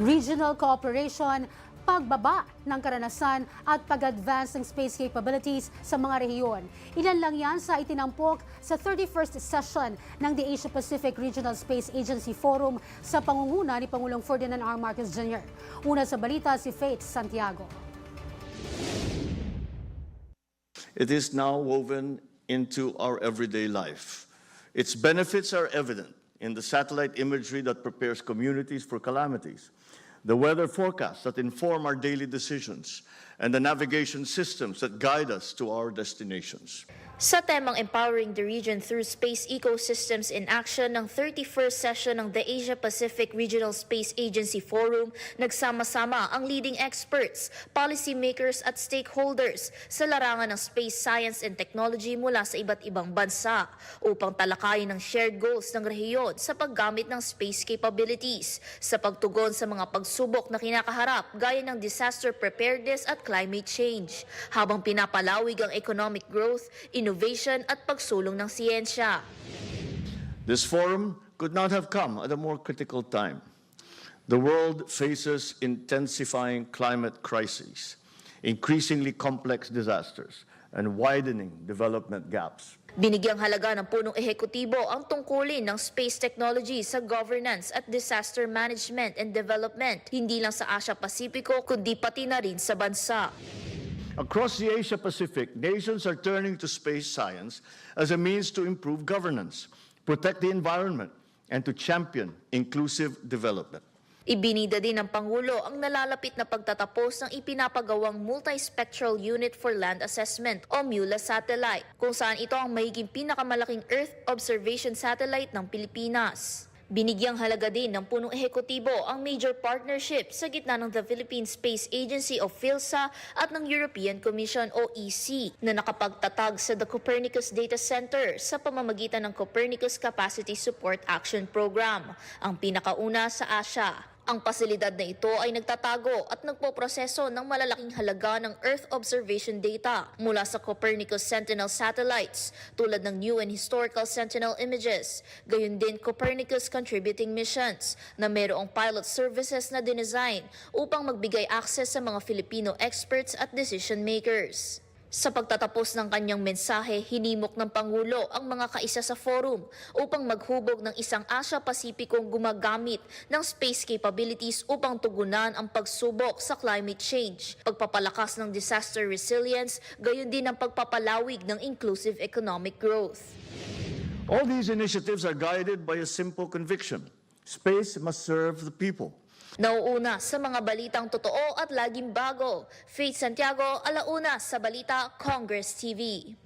regional cooperation, pagbaba ng karanasan at pag-advance ng space capabilities sa mga rehiyon. Ilan lang yan sa itinampok sa 31st session ng the Asia-Pacific Regional Space Agency Forum sa pangunguna ni Pangulong Ferdinand R. Marcos Jr. Una sa balita si Faith Santiago. It is now woven into our everyday life. Its benefits are evident in the satellite imagery that prepares communities for calamities, the weather forecasts that inform our daily decisions, and the navigation systems that guide us to our destinations. Sa temang Empowering the Region Through Space Ecosystems in Action ng 31st session ng the Asia-Pacific Regional Space Agency Forum, nagsama-sama ang leading experts, policymakers at stakeholders sa larangan ng space science and technology mula sa iba't ibang bansa upang talakayin ang shared goals ng rehiyon sa paggamit ng space capabilities sa pagtugon sa mga pagsubok na kinakaharap gaya ng disaster preparedness at climate change. Habang pinapalawig ang economic growth, innovation at pagsulong ng siyensya. This forum could not have come at a more critical time. The world faces intensifying climate crises, increasingly complex disasters, and widening development gaps. Binigyang halaga ng punong ehekutibo ang tungkulin ng space technology sa governance at disaster management and development, hindi lang sa Asia-Pasipiko kundi pati na rin sa bansa. Across the Asia Pacific, nations are turning to space science as a means to improve governance, protect the environment, and to champion inclusive development. Ibinida din ng Pangulo ang nalalapit na pagtatapos ng ipinapagawang Multispectral Unit for Land Assessment o MULA satellite, kung saan ito ang mahiging pinakamalaking Earth observation satellite ng Pilipinas. Binigyang halaga din ng punong ehekutibo ang major partnership sa gitna ng the Philippine Space Agency o PhilSA at ng European Commission o EC na nakapagtatag sa the Copernicus Data Center sa pamamagitan ng Copernicus Capacity Support Action Program, ang pinakauna sa Asia. Ang pasilidad na ito ay nagtatago at nagpoproseso ng malalaking halaga ng Earth observation data mula sa Copernicus Sentinel satellites tulad ng new and historical Sentinel images, gayon din Copernicus contributing missions na mayroong pilot services na dinesign upang magbigay access sa mga Filipino experts at decision makers. Sa pagtatapos ng kanyang mensahe, hinimok ng Pangulo ang mga kaisa sa forum upang maghubog ng isang Asia-Pasipikong gumagamit ng space capabilities upang tugunan ang pagsubok sa climate change, pagpapalakas ng disaster resilience, gayon din ang pagpapalawig ng inclusive economic growth. All these initiatives are guided by a simple conviction space must serve the people. Nauuna sa mga balitang totoo at laging bago. Faith Santiago, alauna sa Balita Congress TV.